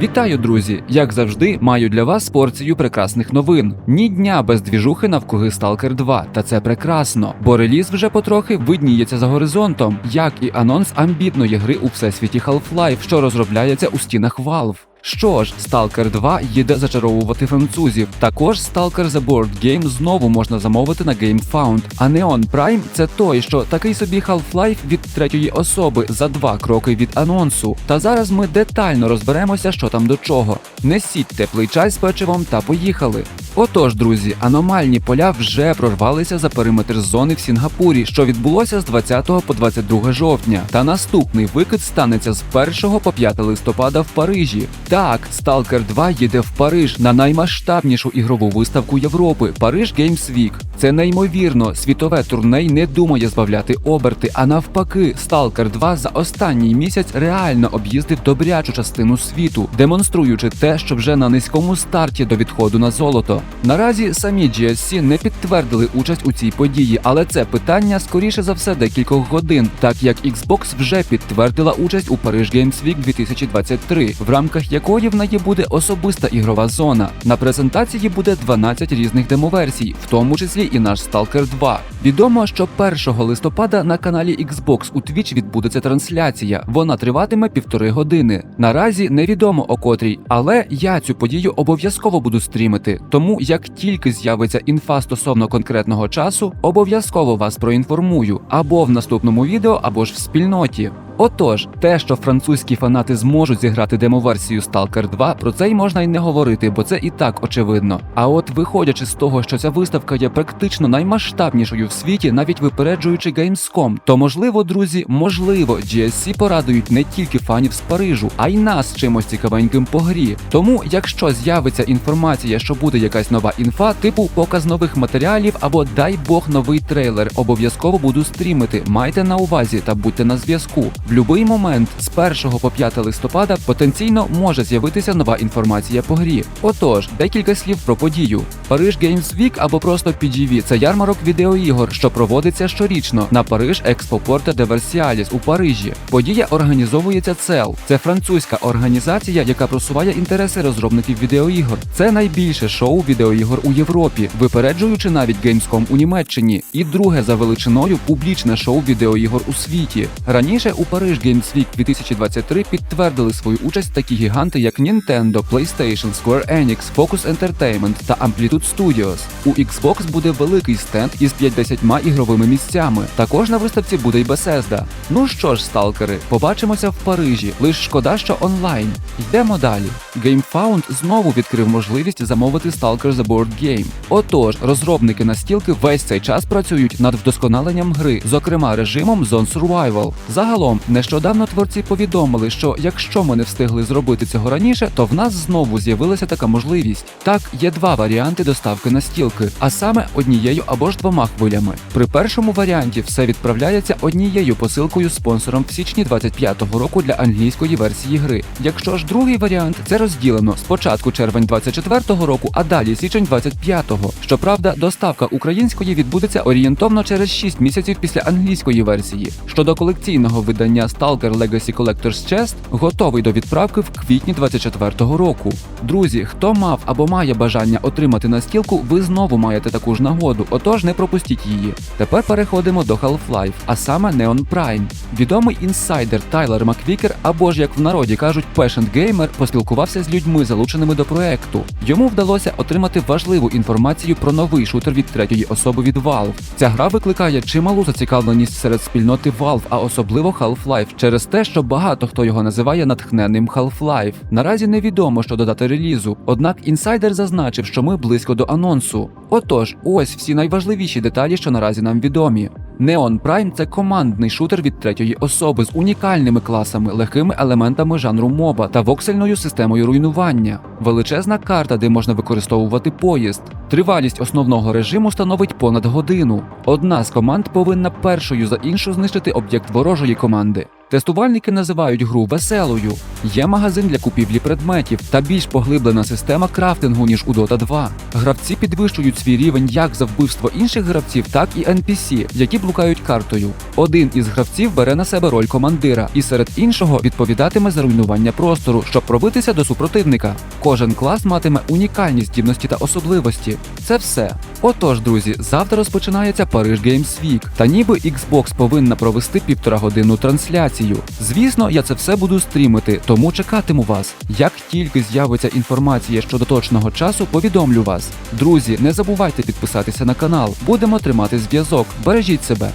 Вітаю, друзі! Як завжди, маю для вас порцію прекрасних новин. Ні дня без двіжухи навкруги Сталкер 2, та це прекрасно, бо реліз вже потрохи видніється за горизонтом, як і анонс амбітної гри у всесвіті Half-Life, що розробляється у стінах Valve. Що ж, Stalker 2 їде зачаровувати французів. Також Stalker The Board Game знову можна замовити на GameFound. А Neon Prime – це той, що такий собі Half-Life від третьої особи за два кроки від анонсу. Та зараз ми детально розберемося, що там до чого. Несіть теплий чай з печивом та поїхали. Отож, друзі, аномальні поля вже прорвалися за периметр зони в Сінгапурі, що відбулося з 20 по 22 жовтня. Та наступний викид станеться з 1 по 5 листопада в Парижі. Так, Stalker 2 їде в Париж на наймасштабнішу ігрову виставку Європи Париж Games Week. Це неймовірно, світове турней не думає збавляти оберти, а навпаки, Stalker 2 за останній місяць реально об'їздив добрячу частину світу, демонструючи те, що вже на низькому старті до відходу на золото. Наразі самі GSC не підтвердили участь у цій події, але це питання скоріше за все декількох годин, так як Xbox вже підтвердила участь у Париж Games Week 2023, в рамках якої в неї буде особиста ігрова зона. На презентації буде 12 різних демоверсій, в тому числі і наш Stalker 2. Відомо, що 1 листопада на каналі Xbox у Twitch відбудеться трансляція. Вона триватиме півтори години. Наразі невідомо о котрій, але я цю подію обов'язково буду стрімити. Тому як тільки з'явиться інфа стосовно конкретного часу, обов'язково вас проінформую або в наступному відео, або ж в спільноті. Отож, те, що французькі фанати зможуть зіграти демоверсію Stalker 2, про це й можна й не говорити, бо це і так очевидно. А от виходячи з того, що ця виставка є практично наймасштабнішою в світі, навіть випереджуючи Gamescom, то можливо, друзі, можливо, GSC порадують не тільки фанів з Парижу, а й нас чимось цікавеньким по грі. Тому, якщо з'явиться інформація, що буде якась нова інфа, типу показ нових матеріалів або дай Бог новий трейлер, обов'язково буду стрімити. Майте на увазі та будьте на зв'язку. В будь-який момент з 1 по 5 листопада потенційно може з'явитися нова інформація по грі. Отож, декілька слів про подію. Париж Games Week або просто PGV – це ярмарок відеоігор, що проводиться щорічно на Париж Експо Порте де Версіаліс у Парижі. Подія організовується CEL. Це французька організація, яка просуває інтереси розробників відеоігор. Це найбільше шоу відеоігор у Європі, випереджуючи навіть Gamescom у Німеччині, і друге за величиною публічне шоу відеоігор у світі. Раніше у Париж Games Week 2023 підтвердили свою участь такі гіганти, як Nintendo, PlayStation, Square Enix, Focus Entertainment та Amplitude Studios. У Xbox буде великий стенд із 50 ігровими місцями. Також на виставці буде й Bethesda. Ну що ж, сталкери, побачимося в Парижі. Лиш шкода, що онлайн. Йдемо далі. GameFound знову відкрив можливість замовити Stalker The Board Game. Отож, розробники настілки весь цей час працюють над вдосконаленням гри, зокрема режимом Zone Survival. Загалом, нещодавно творці повідомили, що якщо ми не встигли зробити цього раніше, то в нас знову з'явилася така можливість. Так, є два варіанти доставки настілки, а саме однією або ж двома хвилями. При першому варіанті все відправляється однією посилкою спонсором в січні 25-го року для англійської версії гри. Якщо ж другий варіант це розділено спочатку червень 24-го року, а далі січень 25-го. Щоправда, доставка української відбудеться орієнтовно через 6 місяців після англійської версії. Щодо колекційного видання Stalker Legacy Collector's Chest готовий до відправки в квітні 24-го року. Друзі, хто мав або має бажання отримати настілку, ви знову маєте таку ж нагоду, отож не пропустіть її. Тепер переходимо до Half-Life, а саме Neon Prime. Відомий інсайдер Тайлер Маквікер, або ж як в народі кажуть, Passion Gamer, поспілкувався з людьми, залученими до проекту. Йому вдалося отримати важливу інформацію про новий шутер від третьої особи від Valve. Ця гра викликає чималу зацікавленість серед спільноти Valve, а особливо Half-Life, через те, що багато хто його називає натхненним Half-Life. Наразі невідомо щодо дати релізу, однак інсайдер зазначив, що ми близько до анонсу. Отож, ось всі найважливіші деталі, що наразі нам відомі. Neon Prime – це командний шутер від третьої особи з унікальними класами, легкими елементами жанру моба та воксельною системою руйнування. Величезна карта, де можна використовувати поїзд. Тривалість основного режиму становить понад годину. Одна з команд повинна першою за іншу знищити об'єкт ворожої команди. Тестувальники називають гру веселою. Є магазин для купівлі предметів та більш поглиблена система крафтингу, ніж у Dota 2. Гравці підвищують свій рівень як за вбивство інших гравців, так і NPC, які блукають картою. Один із гравців бере на себе роль командира і серед іншого відповідатиме за руйнування простору, щоб пробитися до супротивника. Кожен клас матиме унікальні здібності та особливості. Це все. Отож, друзі, завтра розпочинається Париж Games Week, та ніби Xbox повинна провести півтора годинну трансляцію. Звісно, я це все буду стрімити, тому чекатиму вас. Як тільки з'явиться інформація щодо точного часу, повідомлю вас. Друзі, не забувайте підписатися на канал. Будемо тримати зв'язок. Бережіть себе.